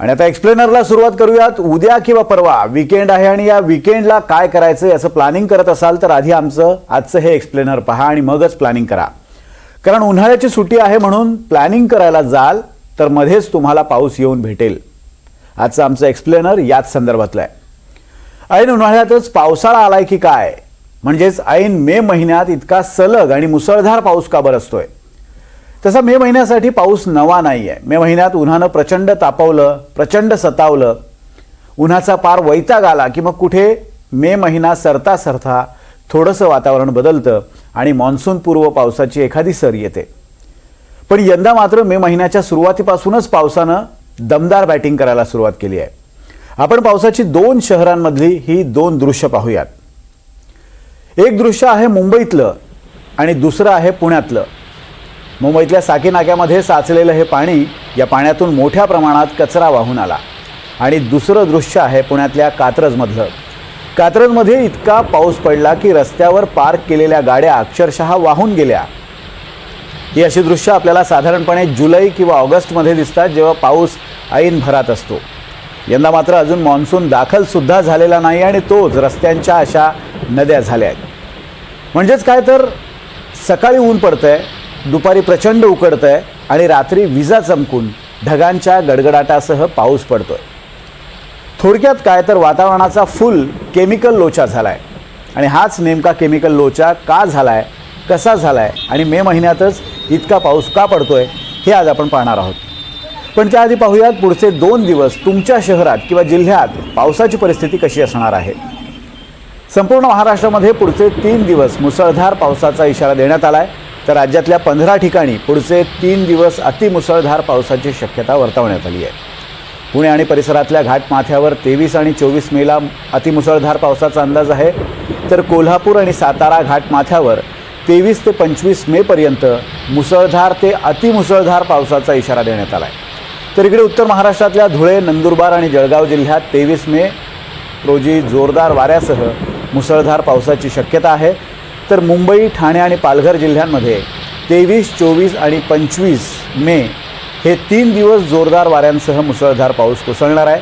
आणि आता एक्सप्लेनरला सुरुवात करूयात. उद्या किंवा परवा विकेंड आहे आणि या विकेंडला काय करायचं याचं प्लॅनिंग करत असाल तर आधी आमचं आजचं हे एक्सप्लेनर पहा आणि मगच प्लॅनिंग करा. कारण उन्हाळ्याची सुट्टी आहे म्हणून प्लॅनिंग करायला जाल तर मध्येच तुम्हाला पाऊस येऊन भेटेल. आजचं आमचं एक्सप्लेनर याच संदर्भातलं आहे. ऐन उन्हाळ्यातच पावसाळा आलाय की काय? म्हणजेच ऐन मे महिन्यात इतका सलग आणि मुसळधार पाऊस का बरसतोय? तसा मे महिन्यासाठी पाऊस नवा नाही आहे मे महिन्यात उन्हानं प्रचंड तापवलं प्रचंड सतावलं. उन्हाचा पार वैताग आला की मग कुठे? मे महिना सरता सरता थोडंसं वातावरण बदलतं आणि मान्सूनपूर्व पावसाची एखादी सर येते. पण यंदा मात्र मे महिन्याच्या सुरुवातीपासूनच पावसानं दमदार बॅटिंग करायला सुरुवात केली आहे. आपण पावसाची दोन शहरांमधली ही दोन दृश्य पाहूयात. एक दृश्य आहे मुंबईतलं आणि दुसरं आहे पुण्यातलं. मुंबईतल्या साकी नाक्यामध्ये साचलेलं हे पाणी या पाण्यातून मोठ्या प्रमाणात कचरा वाहून आला. आणि दुसरं दृश्य आहे पुण्यातल्या कात्रजमधलं. कात्रजमध्ये इतका पाऊस पडला की रस्त्यावर पार्क केलेल्या गाड्या अक्षरशः वाहून गेल्या. ही अशी दृश्य आपल्याला साधारणपणे जुलै किंवा ऑगस्टमध्ये दिसतात जेव्हा पाऊस ऐन भरात असतो. यंदा मात्र अजून मान्सून दाखलसुद्धा झालेला नाही आणि तोच रस्त्यांच्या अशा नद्या झाल्या आहेत. म्हणजेच काय तर सकाळी ऊन पडतं आहे दुपारी प्रचंड उकडतंय आणि रात्री विजा चमकून ढगांच्या गडगडाटासह पाऊस पडतोय. थोडक्यात काय तर वातावरणाचा फुल केमिकल लोचा झालाय. आणि हाच नेमका केमिकल लोचा का झालाय कसा झालाय आणि मे महिन्यातच इतका पाऊस का पडतोय हे आज आपण पाहणार आहोत. पण त्याआधी पाहूयात पुढचे दोन दिवस तुमच्या शहरात किंवा जिल्ह्यात पावसाची परिस्थिती कशी असणार आहे. संपूर्ण महाराष्ट्रामध्ये पुढचे तीन दिवस मुसळधार पावसाचा इशारा देण्यात आला आहे तर राज्यातल्या पंधरा ठिकाणी पुढचे तीन दिवस अतिमुसळधार पावसाची शक्यता वर्तवण्यात आली आहे. पुणे आणि परिसरातल्या घाटमाथ्यावर तेवीस आणि चोवीस मेला अतिमुसळधार पावसाचा अंदाज आहे. तर कोल्हापूर आणि सातारा घाटमाथ्यावर तेवीस ते पंचवीस मेपर्यंत मुसळधार ते अतिमुसळधार पावसाचा इशारा देण्यात आला आहे. तर इकडे उत्तर महाराष्ट्रातल्या धुळे नंदुरबार आणि जळगाव जिल्ह्यात तेवीस मे रोजी जोरदार वाऱ्यासह मुसळधार पावसाची शक्यता आहे. तर मुंबई ठाणे आणि पालघर जिल्ह्यांमध्ये तेवीस चोवीस आणि पंचवीस मे हे तीन दिवस जोरदार वाऱ्यांसह मुसळधार पाऊस कोसळणार आहे.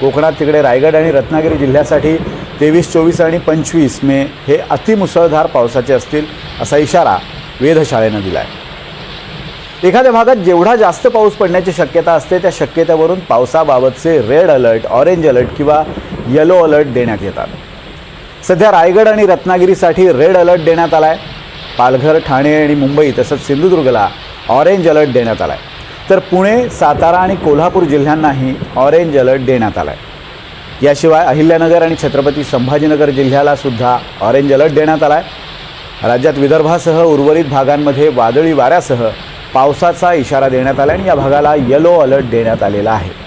कोकणात तिकडे रायगड आणि रत्नागिरी जिल्ह्यासाठी तेवीस चोवीस आणि पंचवीस मे हे अतिमुसळधार पावसाचे असतील असा इशारा वेधशाळेनं दिला आहे एखाद्या भागात जेवढा जास्त पाऊस पडण्याची शक्यता असते त्या शक्यतेवरून पावसाबाबतचे रेड अलर्ट ऑरेंज अलर्ट किंवा येलो अलर्ट देण्यात येतात. सध्या रायगड आणि रत्नागिरीसाठी रेड अलर्ट देण्यात आला आहे पालघर ठाणे आणि मुंबई तसंच सिंधुदुर्गला ऑरेंज अलर्ट देण्यात आला आहे तर पुणे सातारा आणि कोल्हापूर जिल्ह्यांनाही ऑरेंज अलर्ट देण्यात आला आहे याशिवाय अहिल्यानगर आणि छत्रपती संभाजीनगर जिल्ह्याला सुद्धा ऑरेंज अलर्ट देण्यात आला आहे राज्यात विदर्भासह उर्वरित भागांमध्ये वादळी वाऱ्यासह पावसाचा इशारा देण्यात आला आणि या भागाला येलो अलर्ट देण्यात आलेला आहे.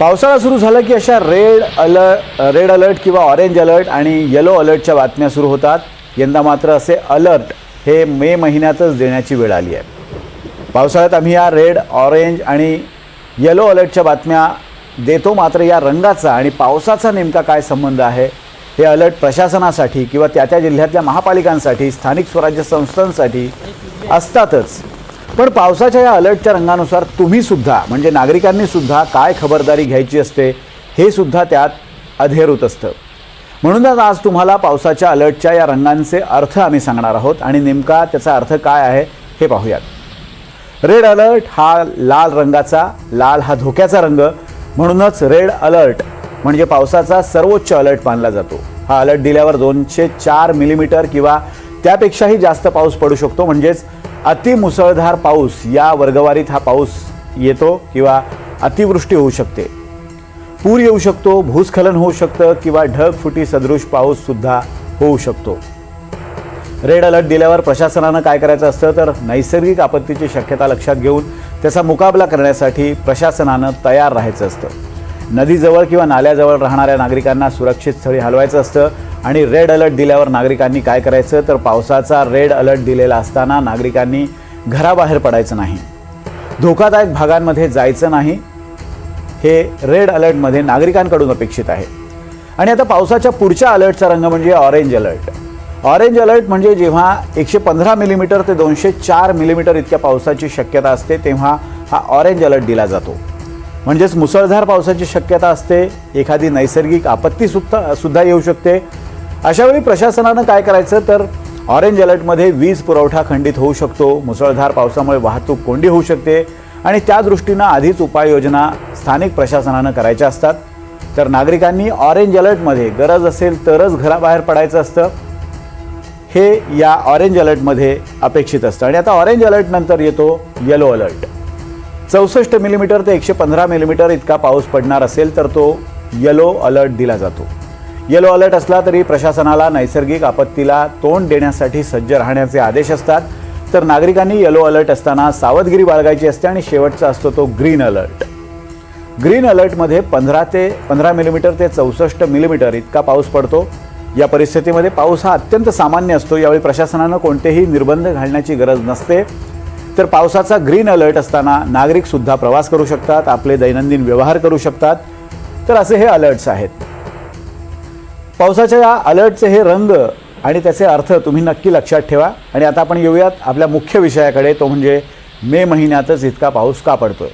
पावसाळा सुरू झाला की अशा रेड अलर्ट रेड अलर्ट किंवा ऑरेंज अलर्ट आणि येलो अलर्टच्या बातम्या सुरू होतात. यंदा मात्र असे अलर्ट हे मे महिन्यातच देण्याची वेळ आली आहे. पावसाळ्यात आम्ही या रेड ऑरेंज आणि येलो अलर्टच्या बातम्या देतो. मात्र या रंगाचा आणि पावसाचा नेमका काय संबंध आहे हे अलर्ट प्रशासनासाठी किंवा त्या त्या जिल्ह्यातल्या महापालिकांसाठी स्थानिक स्वराज्य संस्थांसाठी असतातच. पण पावसाच्या या अलर्टच्या रंगानुसार तुम्ही सुद्धा म्हणजे नागरिकांनी सुद्धा काय खबरदारी घ्यायची असते हे सुद्धा त्यात अधेरूत असतं. म्हणूनच आज तुम्हाला पावसाच्या अलर्टच्या या रंगांचे अर्थ आम्ही सांगणार आहोत आणि नेमका त्याचा अर्थ काय आहे हे पाहूयात. रेड अलर्ट हा लाल रंगाचा लाल हा धोक्याचा रंग म्हणूनच रेड अलर्ट म्हणजे पावसाचा सर्वोच्च अलर्ट मानला जातो. हा अलर्ट दिल्यावर दोनशे चार मिलीमीटर किंवा त्यापेक्षाही जास्त पाऊस पडू शकतो म्हणजेच अतिमुसळधार पाऊस या वर्गवारीत हा पाऊस येतो किंवा अतिवृष्टी होऊ शकते. पूर येऊ शकतो भूस्खलन होऊ शकतं किंवा ढगफुटी सदृश पाऊससुद्धा होऊ शकतो. रेड अलर्ट दिल्यावर प्रशासनानं काय करायचं असतं तर नैसर्गिक आपत्तीची शक्यता लक्षात घेऊन त्याचा मुकाबला करण्यासाठी प्रशासनानं तयार राहायचं असतं. नदीजवळ किंवा नाल्याजवळ राहणाऱ्या नागरिकांना सुरक्षित स्थळी हलवायचं असतं. आणि रेड अलर्ट दिल्यावर नागरिकांनी काय करायचं? तर पावसाचा रेड अलर्ट दिलेला असताना नागरिकांनी घराबाहेर पडायचं नाही. धोकादायक भागांमध्ये जायचं नाही. हे रेड अलर्टमध्ये नागरिकांकडून अपेक्षित आहे. आणि आता पावसाच्या पुढच्या अलर्टचा रंग म्हणजे ऑरेंज अलर्ट ऑरेंज अलर्ट म्हणजे जेव्हा एकशे पंधरा मिलीमीटर ते दोनशे चार मिलीमीटर इतक्या पावसाची शक्यता असते तेव्हा हा ऑरेंज अलर्ट दिला जातो. म्हणजेच मुसळधार पावसाची शक्यता असते. एखादी नैसर्गिक आपत्ती सुद्धा सुद्धा येऊ शकते. अशावेळी प्रशासनानं काय करायचं? तर ऑरेंज अलर्टमध्ये वीज पुरवठा खंडित होऊ शकतो. मुसळधार पावसामुळे वाहतूक कोंडी होऊ शकते. आणि त्या दृष्टीनं आधीच उपाययोजना स्थानिक प्रशासनानं करायच्या असतात. तर नागरिकांनी ऑरेंज अलर्टमध्ये गरज असेल तरच घराबाहेर पडायचं असतं. हे या ऑरेंज अलर्टमध्ये अपेक्षित असतं. आणि आता ऑरेंज अलर्टनंतर येतो येलो अलर्ट चौसष्ट मिलीमीटर ते एकशे पंधरा मिलीमीटर इतका पाऊस पडणार असेल तर तो येलो अलर्ट दिला जातो. येलो अलर्ट असला तरी प्रशासनाला नैसर्गिक आपत्तीला तोंड देण्यासाठी सज्ज राहण्याचे आदेश असतात. तर नागरिकांनी येलो अलर्ट असताना सावधगिरी बाळगायची असते आणि शेवटचा असतो तो ग्रीन अलर्ट ग्रीन अलर्टमध्ये पंधरा ते पंधरा मिलीमीटर ते चौसष्ट मिलीमीटर इतका पाऊस पडतो. या परिस्थितीमध्ये पाऊस हा अत्यंत सामान्य असतो. यावेळी प्रशासनानं कोणतेही निर्बंध घालण्याची गरज नसते. तर पावसाचा ग्रीन अलर्ट असताना नागरिकसुद्धा प्रवास करू शकतात आपले दैनंदिन व्यवहार करू शकतात. तर असे हे अलर्ट्स आहेत. पावसाच्या या अलर्टचे हे रंग आणि त्याचे अर्थ तुम्ही नक्की लक्षात ठेवा. आणि आता आपण येऊयात आपल्या मुख्य विषयाकडे तो म्हणजे मे महिन्यातच इतका पाऊस का पडतोय?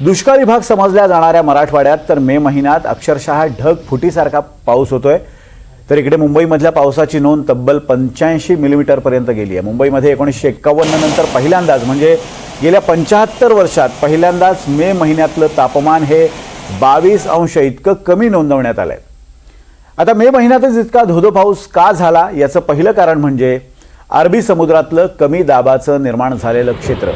दुष्काळी भाग समजल्या जाणाऱ्या मराठवाड्यात तर मे महिन्यात अक्षरशः ढग फुटीसारखा पाऊस होतोय. तर इकडे मुंबईमधल्या पावसाची नोंद तब्बल पंच्याऐंशी मिलीमीटरपर्यंत गेली आहे. मुंबईमध्ये एकोणीसशे एक्कावन्न नंतर पहिल्यांदाच म्हणजे गेल्या पंच्याहत्तर वर्षात पहिल्यांदाच मे महिन्यातलं तापमान हे बावीस अंश इतकं कमी नोंदवण्यात आलं आहे आता मे महिन्यातच इतका धोधो पाऊस का झाला याचं पहिलं कारण म्हणजे अरबी समुद्रातलं कमी दाबाचं निर्माण झालेलं क्षेत्र.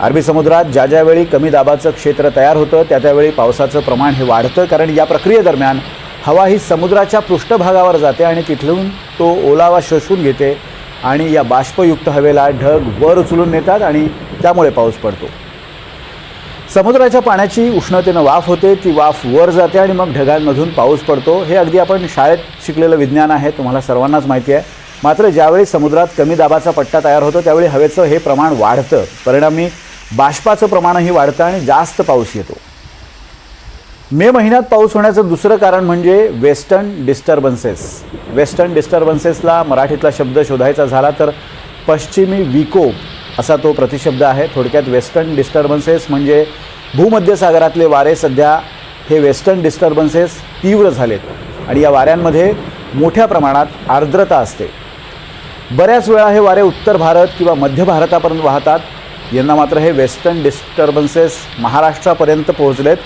अरबी समुद्रात ज्या ज्यावेळी कमी दाबाचं क्षेत्र तयार होतं त्या त्यावेळी पावसाचं प्रमाण हे वाढतं कारण या प्रक्रियेदरम्यान हवा ही समुद्राच्या पृष्ठभागावर जाते आणि तिथून तो ओलावा शोषून घेते आणि या बाष्पयुक्त हवेला ढग वर उचलून नेतात आणि त्यामुळे पाऊस पडतो. समुद्राच्या पाण्याची उष्णतेनं वाफ होते ती वाफ वर जाते आणि मग ढगांमधून पाऊस पडतो. हे अगदी आपण शाळेत शिकलेलं विज्ञान आहे तुम्हाला सर्वांनाच माहिती आहे. मात्र ज्यावेळी समुद्रात कमी दाबाचा पट्टा तयार होतो त्यावेळी हवेचं हे प्रमाण वाढतं. परिणामी बाष्पाचं प्रमाणही वाढतं आणि जास्त पाऊस येतो. मे महिन्यात पाऊस होण्याचं दुसरं कारण म्हणजे वेस्टर्न डिस्टर्बन्सेस. वेस्टर्न डिस्टर्बन्सेसला मराठीतला शब्द शोधायचा झाला तर पश्चिमी विकोप असा तो प्रतिशब्द आहे. थोडक्यात वेस्टर्न डिस्टर्बन्सेस म्हणजे भूमध्य सागरातले वारे सध्या हे वेस्टर्न डिस्टर्बन्सेस तीव्र झालेत आणि या वाऱ्यांमध्ये मोठ्या प्रमाणात आर्द्रता असते. बऱ्याच वेळा हे वारे उत्तर भारत किंवा मध्य भारतापर्यंत वाहतात. यांना मात्र हे वेस्टर्न डिस्टर्बन्सेस महाराष्ट्रापर्यंत पोहोचलेत.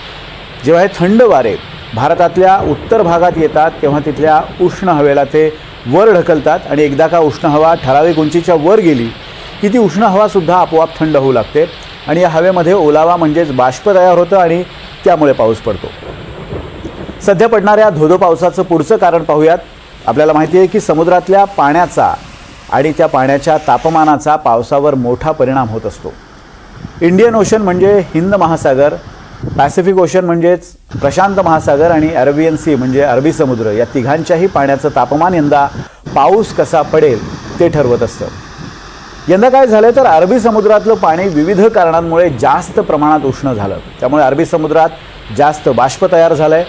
जेव्हा हे थंड वारे भारतातल्या उत्तर भागात येतात तेव्हा तिथल्या उष्ण हवेला ते वर ढकलतात आणि एकदा का उष्ण हवा ठराविक उंचीच्या वर गेली की ती उष्ण हवासुद्धा आपोआप थंड होऊ लागते आणि या हवेमध्ये ओलावा म्हणजेच बाष्प तयार होतं आणि त्यामुळे पाऊस पडतो. सध्या पडणाऱ्या धोधो पावसाचं पुढचं कारण पाहूयात. आपल्याला माहिती आहे की समुद्रातल्या पाण्याचा आणि त्या पाण्याच्या तापमानाचा पावसावर मोठा परिणाम होत असतो. इंडियन ओशन म्हणजे हिंद महासागर पॅसिफिक ओशन म्हणजेच प्रशांत महासागर आणि अरेबियन सी म्हणजे अरबी समुद्र या तिघांच्याही पाण्याचं तापमान यंदा पाऊस कसा पडेल ते ठरवत असतं. यंदा काय झालं तर अरबी समुद्रातलं पाणी विविध कारणांमुळे जास्त प्रमाणात उष्ण झालं. त्यामुळे अरबी समुद्रात जास्त बाष्प तयार झालं आहे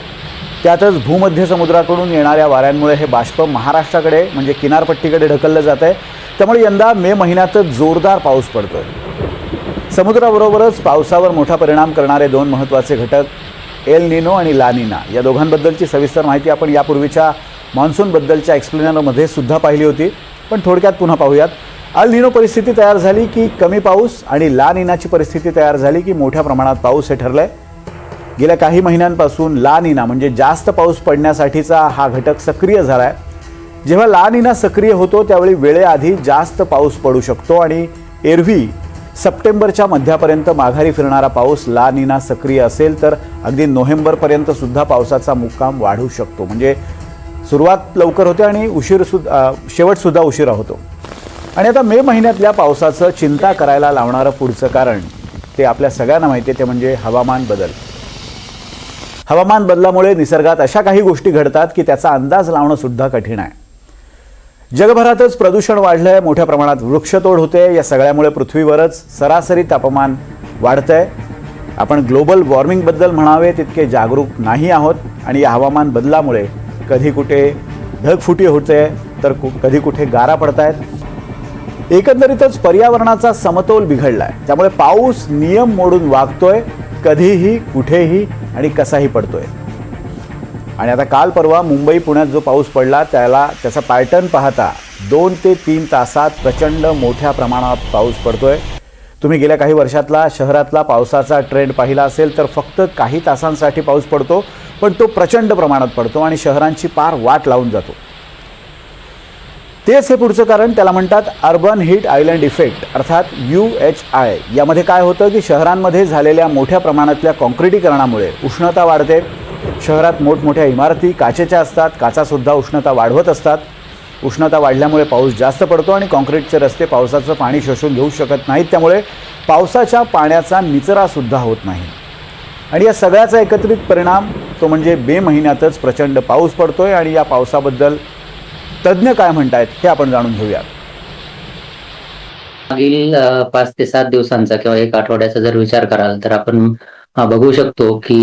त्यातच भूमध्य समुद्राकडून येणाऱ्या वाऱ्यांमुळे हे बाष्प महाराष्ट्राकडे म्हणजे किनारपट्टीकडे ढकललं जात आहे त्यामुळे यंदा मे महिन्यातच जोरदार पाऊस पडतो आहे समुद्राबरोबरच पावसावर मोठा परिणाम करणारे दोन महत्त्वाचे घटक एल निनो आणि ला निना. या दोघांबद्दलची सविस्तर माहिती आपण यापूर्वीच्या मान्सूनबद्दलच्या एक्सप्लेनरमध्ये सुद्धा पाहिली होती. पण थोडक्यात पुन्हा पाहूयात. अल निनो परिस्थिती तयार झाली की कमी पाऊस आणि ला निनाची परिस्थिती तयार झाली की मोठ्या प्रमाणात पाऊस हे ठरलंय. गेल्या काही महिन्यांपासून ला निना म्हणजे जास्त पाऊस पडण्यासाठीचा हा घटक सक्रिय झाला आहे जेव्हा ला निना सक्रिय होतो त्यावेळी वेळेआधी जास्त पाऊस पडू शकतो आणि एरवी सप्टेंबरच्या मध्यापर्यंत माघारी फिरणारा पाऊस ला निना सक्रिय असेल तर अगदी नोव्हेंबरपर्यंत सुद्धा पावसाचा मुक्काम वाढू शकतो. म्हणजे सुरुवात लवकर होते आणि उशीर सुद्धा शेवटसुद्धा उशिरा होतो. आणि आता मे महिन्यातल्या पावसाचं चिंता करायला लावणारं पुढचं कारण ते आपल्या सगळ्यांना माहिती आहे ते म्हणजे हवामान बदल. हवामान बदलामुळे निसर्गात अशा काही गोष्टी घडतात की त्याचा अंदाज लावणं सुद्धा कठीण आहे. जगभरातच प्रदूषण वाढलंय मोठ्या प्रमाणात वृक्षतोड होते या सगळ्यामुळे पृथ्वीवरच सरासरी तापमान वाढतंय. आपण ग्लोबल वॉर्मिंगबद्दल म्हणावे तितके जागरूक नाही आहोत. आणि या हवामान बदलामुळे कधी कुठे ढगफुटी होते तर कधी कुठे गारा पडतायत. एकंदरीतच पर्यावरणाचा समतोल बिघडलाय. त्यामुळे पाऊस नियम मोडून वागतोय कधीही कुठेही आणि कसाही पडतोय. आणि आता काल परवा मुंबई पुण्यात जो पाऊस पडला त्याला त्याचा पॅटर्न पाहता दोन ते तीन तासात प्रचंड मोठ्या प्रमाणात पाऊस पडतोय. तुम्ही गेल्या काही वर्षातला शहरातला पावसाचा ट्रेंड पाहिला असेल तर फक्त काही तासांसाठी पाऊस पडतो पण तो प्रचंड प्रमाणात पडतो आणि शहरांची पार वाट लावून जातो. तेच हे पुढचं कारण त्याला म्हणतात अर्बन हीट आयलँड इफेक्ट अर्थात यू एच आय. यामध्ये काय होतं की शहरांमध्ये झालेल्या मोठ्या प्रमाणातल्या कॉन्क्रिटीकरणामुळे उष्णता वाढते. शहरात मोठमोठ्या इमारती काचेच्या असतात काचासुद्धा उष्णता वाढवत असतात. उष्णता वाढल्यामुळे पाऊस जास्त पडतो आणि कॉन्क्रीटचे रस्ते पावसाचं पाणी शोषून घेऊ शकत नाहीत. त्यामुळे पावसाच्या पाण्याचा निचरासुद्धा होत नाही. आणि या सगळ्याचा एकत्रित परिणाम तो म्हणजे मे महिन्यातच प्रचंड पाऊस पडतो आहे आणि या पावसाबद्दल तज्ज्ञ काय म्हणतायत हे आपण जाणून घेऊयात. मागील पाच ते सात दिवसांचा किंवा एक आठवड्याचा जर विचार कराल तर आपण बघू शकतो की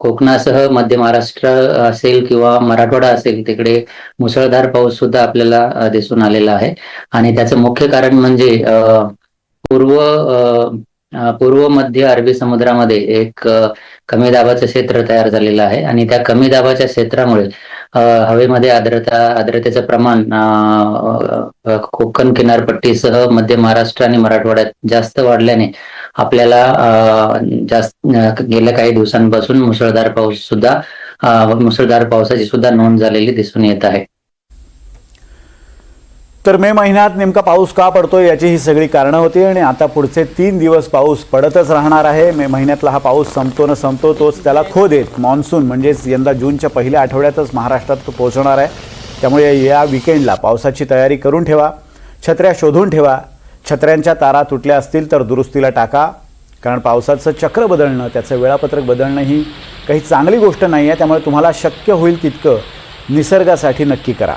कोकणासह मध्य महाराष्ट्र असेल किंवा मराठवाडा असेल तिकडे मुसळधार पाऊस सुद्धा आपल्याला दिसून आलेला आहे. आणि त्याचं मुख्य कारण म्हणजे पूर्व पूर्व मध्य अरबी समुद्रामध्ये एक कमी दाबाचं क्षेत्र तयार झालेलं आहे आणि त्या कमी दाबाच्या क्षेत्रामुळे हवेमध्ये आर्द्रता आर्द्रतेचं प्रमाण कोकण किनारपट्टीसह मध्य महाराष्ट्र आणि मराठवाड्यात जास्त वाढल्याने आपल्याला जास्त गेल्या काही दिवसांपासून मुसळधार पाऊस सुद्धा मुसळधार पावसाची सुद्धा नोंद झालेली दिसून येत आहे. तर मे महिन्यात नेमका पाऊस का पडतोय याची ही सगळी कारणं होती आणि आता पुढचे तीन दिवस पाऊस पडतच राहणार आहे. मे महिन्यातला हा पाऊस संपतो न संपतो तोच त्याला खो देत मान्सून म्हणजेच यंदा जूनच्या पहिल्या आठवड्यातच महाराष्ट्रात तो पोहोचणार आहे. त्यामुळे या विकेंडला पावसाची तयारी करून ठेवा. छत्र्या शोधून ठेवा. छत्र्यांच्या तारा तुटल्या असतील तर दुरुस्तीला टाका. कारण पावसाचं चक्र बदलणं त्याचं वेळापत्रक बदलणं ही काही चांगली गोष्ट नाही आहे त्यामुळे तुम्हाला शक्य होईल तितकं निसर्गासाठी नक्की करा.